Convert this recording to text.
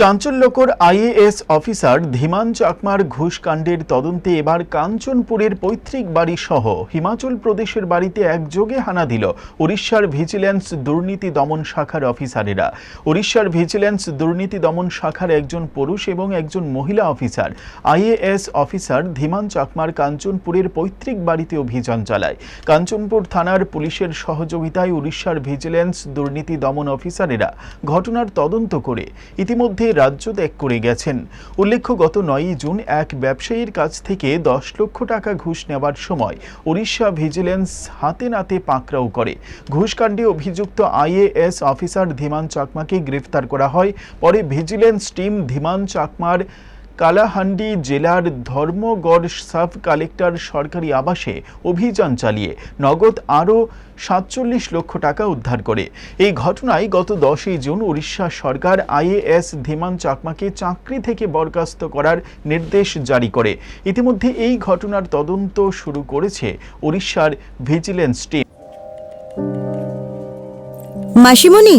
চাঞ্চল্যকর IAS officer Dhiman চাকমার ঘুষকাণ্ডের তদন্তে এবার কাঞ্চনপুরের পৈতৃক বাড়ি সহ হিমাচল প্রদেশের বাড়িতে একযোগে হানা দিল উড়িষ্যার ভিজিল্যান্স দুর্নীতি দমন শাখার অফিসারেরা। উড়িষ্যার ভিজিল্যান্স দুর্নীতি দমন শাখার একজন পুরুষ এবং একজন মহিলা অফিসার। আইএএস অফিসার ধীমান চাকমার কাঞ্চনপুরের পৈতৃক বাড়িতে অভিযান চালায়। কাঞ্চনপুর থানার পুলিশের সহযোগিতায় উড়িষ্যার ভিজিল্যান্স দুর্নীতি দমন অফিসারেরা ঘটনার তদন্ত করে। ইতিমধ্যে রাজ্য ত্যাগ করে গেছেন। উল্লেখ্য, গত নয়ই জুন এক ব্যবসায়ীর কাছ থেকে দশ লক্ষ টাকা ঘুষ নেওয়ার সময় উড়িষ্যা ভিজিলেন্স হাতে নাতে পাকড়াও করে। ঘুষকাণ্ডে অভিযুক্ত আইএএস অফিসার ধীমান চাকমাকে গ্রেফতার করা হয়। পরে ভিজিলেন্স টিম ধীমান চাকমার কালাহান্ডি জেলার ধর্মগড় সাব কালেক্টর সরকারি আবাসে অভিযান চালিয়ে নগদ আরও সাতচল্লিশ লক্ষ টাকা উদ্ধার করে। এই ঘটনায় গত দশই জুন উড়িষ্যা সরকার আইএএস ধীমান চাকমাকে চাকরি থেকে বরখাস্ত করার নির্দেশ জারি করে। ইতিমধ্যে এই ঘটনার তদন্ত শুরু করেছে উড়িষ্যার ভিজিলেন্স টিম। মাসিমণি